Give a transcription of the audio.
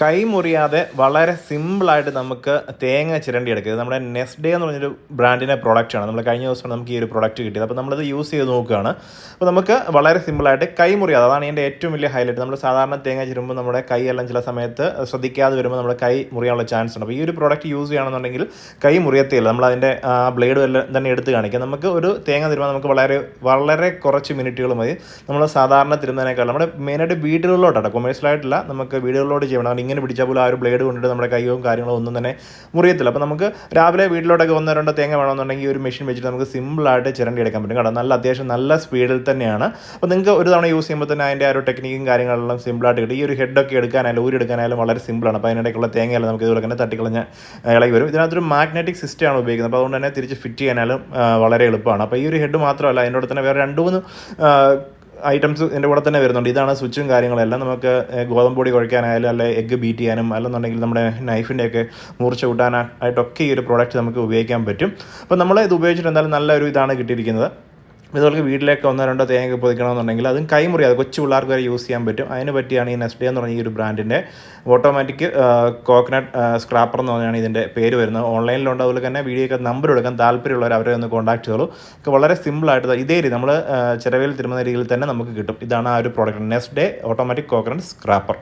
കൈ മുറിയാതെ വളരെ സിമ്പിളായിട്ട് നമുക്ക് തേങ്ങ ചിരണ്ടി എടുക്കുക ഇത് നമ്മുടെ നെക്സ്റ്റ് ഡേ എന്ന് പറഞ്ഞൊരു ബ്രാൻഡിന്റെ പ്രോഡക്റ്റാണ് നമ്മൾ കഴിഞ്ഞ ദിവസം നമുക്ക് ഈ ഒരു പ്രോഡക്റ്റ് കിട്ടിയത്. അപ്പോൾ നമ്മളിത് യൂസ് ചെയ്ത് നോക്കുകയാണ്. അപ്പോൾ നമുക്ക് വളരെ സിമ്പിളായിട്ട് കൈ മുറിയാതെ അതാണ് എന്റെ ഏറ്റവും വലിയ ഹൈലൈറ്റ് നമ്മൾ സാധാരണ തേങ്ങ ചിരുമ്പോൾ നമ്മുടെ കൈ എല്ലാം ചില സമയത്ത് ശ്രദ്ധിക്കാതെ വരുമ്പോൾ നമ്മുടെ കൈ മുറിയാനുള്ള ചാൻസ് ഉണ്ട്. അപ്പോൾ ഈ ഒരു പ്രോഡക്റ്റ് യൂസ് ചെയ്യുകയാണെന്നുണ്ടെങ്കിൽ കൈ മുറിയത്തില്ല നമ്മൾ അതിന്റെ ബ്ലേഡ് എല്ലാം തന്നെ എടുത്ത് കാണിക്കുക നമുക്ക് ഒരു തേങ്ങ തിരുമ്പോൾ നമുക്ക് വളരെ വളരെ കുറച്ച് മിനിറ്റുകൾ മതി. നമ്മൾ സാധാരണ തിരുന്നതിനേക്കാൾ നമ്മുടെ മെയിനായിട്ട് വീടുകളിലോട്ടാണ് കൊമേഴ്സ്യലായിട്ടില്ല നമുക്ക് വീടുകളിലോട്ട് ചെയ്യണം. ഇങ്ങനെ പിടിച്ചാൽ പോലും ആ ഒരു ബ്ലേഡ് കൊണ്ടിട്ട് നമ്മുടെ കൈയും കാര്യങ്ങളും ഒന്നും തന്നെ മുറിയത്തില്ല. അപ്പോൾ നമുക്ക് രാവിലെ വീട്ടിലോട്ടൊക്കെ ഒന്നോ രണ്ടോ തേങ്ങ വേണമെന്നുണ്ടെങ്കിൽ ഒരു മെഷീൻ വെച്ചിട്ട് നമുക്ക് സിമ്പിളായിട്ട് ചിരണ്ടി എടുക്കാൻ പറ്റും കേട്ടോ. നല്ല അത്യാവശ്യം നല്ല സ്പീഡിൽ തന്നെയാണ്. അപ്പോൾ നിങ്ങൾക്ക് ഒരു തവണ യൂസ് ചെയ്യുമ്പോൾ തന്നെ അതിന്റെ ആ ഒരു ടെക്നിക്കും കാര്യങ്ങളെല്ലാം സിമ്പിളായിട്ട് കിട്ടും. ഈ ഒരു ഹെഡൊക്കെ എടുക്കാനായാലും ഊരെടുക്കാനായാലും വളരെ സിമ്പിളാണ് അപ്പോൾ അതിനിടയ്ക്കുള്ള തേങ്ങയെല്ലാം നമുക്ക് ഇതുപോലെ തന്നെ തട്ടിക്കളഞ്ഞ് ഇളകി വരും. ഇതിനകത്തൊരു മാഗ്നറ്റിക് സിസ്റ്റമാണ് ഉപയോഗിക്കുന്നത്. അപ്പോൾ അതുകൊണ്ട് തന്നെ തിരിച്ച് ഫിറ്റ് ചെയ്യാനാലും വളരെ എളുപ്പമാണ്. അപ്പോൾ ഈ ഒരു ഹെഡ് മാത്രമല്ല അതിനോട് തന്നെ വേറെ രണ്ട് മൂന്ന് ഐറ്റംസ് എന്റെ കൂടെ തന്നെ വരുന്നുണ്ട്. ഇതാണ് സ്വിച്ചും കാര്യങ്ങളെല്ലാം നമുക്ക് ഗോതമ്പ് പൊടി കുഴക്കാനായാലും അല്ലെ എഗ്ഗ് ബീറ്റ് ചെയ്യാനും അല്ലെന്നുണ്ടെങ്കിൽ നമ്മുടെ നൈഫിന്റെയൊക്കെ മൂർച്ച കൂട്ടാനായിട്ടൊക്കെ ഈ ഒരു പ്രോഡക്റ്റ് നമുക്ക് ഉപയോഗിക്കാൻ പറ്റും. അപ്പോൾ നമ്മൾ ഇത് ഉപയോഗിച്ചിട്ട് എന്തായാലും നല്ലൊരു ഇതാണ് കിട്ടിയിരിക്കുന്നത്. ഇതുപോലെ വീട്ടിലേക്ക് ഒന്നോ രണ്ടോ തേങ്ങ പൊതിക്കണമെന്നുണ്ടെങ്കിൽ അതും കൈമുറി അത് കൊച്ചു പിള്ളേർക്ക് വരെ യൂസ് ചെയ്യാൻ പറ്റും. അതിന് പറ്റിയാണ് ഈ നെസ്റ്റ് എന്ന് പറഞ്ഞ ഈ ഒരു ബ്രാൻഡിന്റെ ഓട്ടോമാറ്റിക് കോക്കനട്ട് സ്ക്രാപ്പർ എന്ന് പറഞ്ഞാണ് ഇതിന്റെ പേര് വരുന്നത്. ഓൺലൈനിലുണ്ട് അതുപോലെ തന്നെ വീഡിയോയ്ക്ക് നമ്പർ എടുക്കാൻ താല്പര്യമുള്ളവർ അവരെ ഒന്ന് കോൺടാക്ട് ചെയ്തോളൂ. ഒക്കെ വളരെ സിമ്പിളായിട്ട് ഇതേ രീതി നമ്മൾ ചിലവിൽ തിരുമുന്ന രീതിയിൽ തന്നെ നമുക്ക് കിട്ടും. ഇതാണ് ആ ഒരു product next day automatic coconut scraper